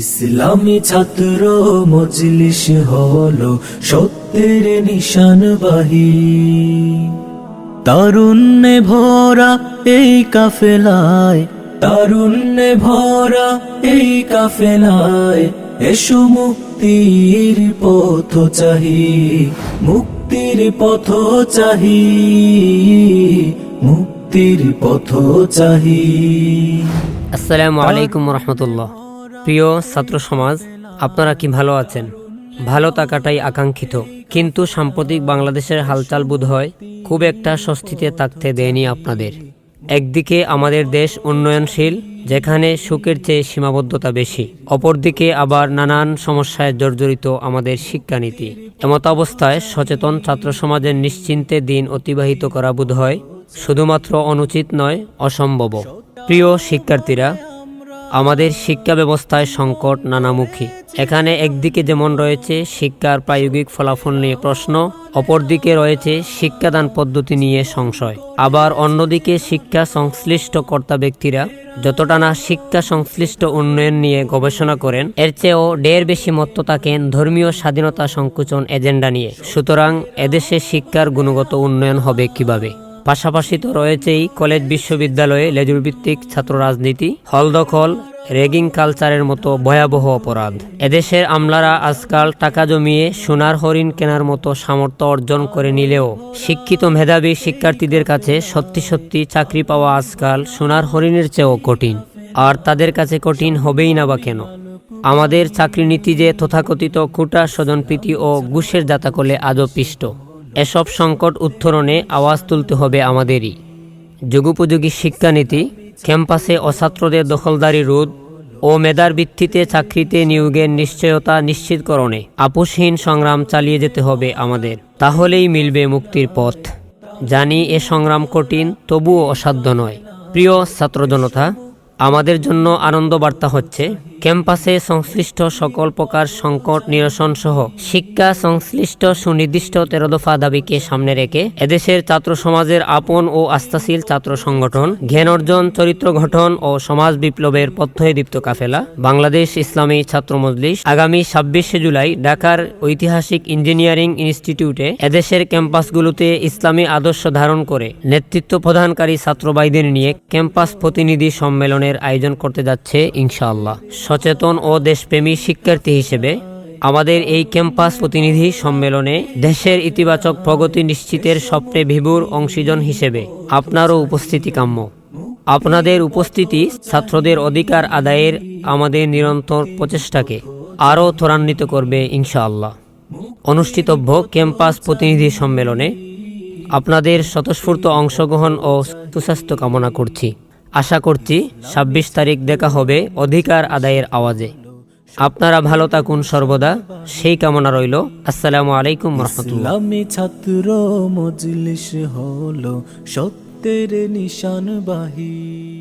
ইসলামী ছাত্র মজলিস হলো সত্যের নিশানবাহী। তারুণ্যে ভরা এই কাফেলায়, তারুণ্যে ভরা এই কাফেলায় এসো মুক্তির পথ চাহি, মুক্তির পথ চাহি, মুক্তির পথ চাহি। আসসালামু আলাইকুম রহমতুল্লাহ। প্রিয় ছাত্র সমাজ, আপনারা কি ভালো আছেন? ভালো থাকাটাই আকাঙ্ক্ষিত। কিন্তু সাম্প্রতিক বাংলাদেশের হালচাল বোধ হয় খুব একটা স্বস্তিতে থাকতে দেয়নি আপনাদের। একদিকে আমাদের দেশ উন্নয়নশীল, যেখানে সুখের চেয়ে সীমাবদ্ধতা বেশি। অপরদিকে আবার নানান সমস্যায় জর্জরিত আমাদের শিক্ষানীতি। এমত অবস্থায় সচেতন ছাত্র সমাজের নিশ্চিন্তে দিন অতিবাহিত করা বোধ হয় শুধুমাত্র অনুচিত নয় অসম্ভব প্রিয় শিক্ষার্থীরা আমাদের শিক্ষা ব্যবস্থায় সংকট নানামুখী। এখানে একদিকে যেমন রয়েছে শিক্ষার প্রায়োগিক ফলাফল নিয়ে প্রশ্ন, অপরদিকে রয়েছে শিক্ষাদান পদ্ধতি নিয়ে সংশয়। আবার অন্যদিকে শিক্ষা সংশ্লিষ্ট কর্তা ব্যক্তিরা যতটা না শিক্ষা সংশ্লিষ্ট উন্নয়ন নিয়ে গবেষণা করেন, এর চেয়েও ঢের বেশি মত্ত থাকেন ধর্মীয় স্বাধীনতা সংকুচন এজেন্ডা নিয়ে। সুতরাং এদেশে শিক্ষার গুণগত উন্নয়ন হবে কীভাবে? পাশাপাশি তো রয়েছেই কলেজ বিশ্ববিদ্যালয়ে লেজুর ভিত্তিক ছাত্র রাজনীতি হল দখল, রেগিং কালচারের মতো ভয়াবহ অপরাধ। এদেশের আমলারা আজকাল টাকা জমিয়ে সোনার হরিণ কেনার মতো সামর্থ্য অর্জন করে নিলেও শিক্ষিত মেধাবী শিক্ষার্থীদের কাছে সত্যি সত্যি চাকরি পাওয়া আজকাল সোনার হরিণের চেয়েও কঠিন। আর তাদের কাছে কঠিন হবেই না বা কেন? আমাদের চাকরি নীতি যে তথাকথিত কুটা স্বজনপ্রীতি ও ঘুষের জাতাকলে আজও পিষ্ট। এসব সংকট উত্তরণে আওয়াজ তুলতে হবে আমাদেরই। যুগোপযোগী শিক্ষানীতি, ক্যাম্পাসে অছাত্রদের দখলদারি রোধ ও মেধার ভিত্তিতে চাকরিতে নিয়োগের নিশ্চয়তা নিশ্চিতকরণে আপোষহীন সংগ্রাম চালিয়ে যেতে হবে আমাদের। তাহলেই মিলবে মুক্তির পথ। জানি এ সংগ্রাম কঠিন, তবুও অসাধ্য নয়। প্রিয় ছাত্র জনতা আমাদের জন্য আনন্দ বার্তা হচ্ছে ক্যাম্পাসে সংশ্লিষ্ট সকল প্রকার সংকট নিরসন সহ শিক্ষা সংশ্লিষ্ট সুনির্দিষ্ট তেরো দফা দাবিকে সামনে রেখে এদেশের ছাত্র সমাজের আপন ও আস্থাশীল ছাত্র সংগঠন, জ্ঞান অর্জন, চরিত্র গঠন ও সমাজ বিপ্লবের পথ্যে দীপ্ত কাফেলা, বাংলাদেশ ইসলামী ছাত্র মজলিস আগামী ছাব্বিশে জুলাই ঢাকার ঐতিহাসিক ইঞ্জিনিয়ারিং ইনস্টিটিউটে এদেশের ক্যাম্পাসগুলোতে ইসলামী আদর্শ ধারণ করে নেতৃত্ব প্রদানকারী ছাত্রবাইদের নিয়ে ক্যাম্পাস প্রতিনিধি সম্মেলনের আয়োজন করতে যাচ্ছে ইনশাআল্লাহ। সচেতন ও দেশপ্রেমী শিক্ষার্থী হিসেবে আমাদের এই ক্যাম্পাস প্রতিনিধি সম্মেলনে দেশের ইতিবাচক প্রগতি নিশ্চিতের স্বপ্নে বিভুর অংশীজন হিসেবে আপনারও উপস্থিতি কাম্য। আপনাদের উপস্থিতি ছাত্রদের অধিকার আদায়ের আমাদের নিরন্তর প্রচেষ্টাকে আরও ত্বরান্বিত করবে ইনশাআল্লাহ। অনুষ্ঠিতব্য ক্যাম্পাস প্রতিনিধি সম্মেলনে আপনাদের স্বতঃস্ফূর্ত অংশগ্রহণ ও সুস্বাস্থ্য কামনা করছি। আশা করছি ছাব্বিশ তারিখ দেখা হবে অধিকার আদায়ের আওয়াজে। আপনারা ভালো থাকুন সর্বদা। সেই কামনা রইল। আসসালামু আলাইকুম ইসলামী ছাত্র মজলিস হলো সত্যের নিশানবাহী।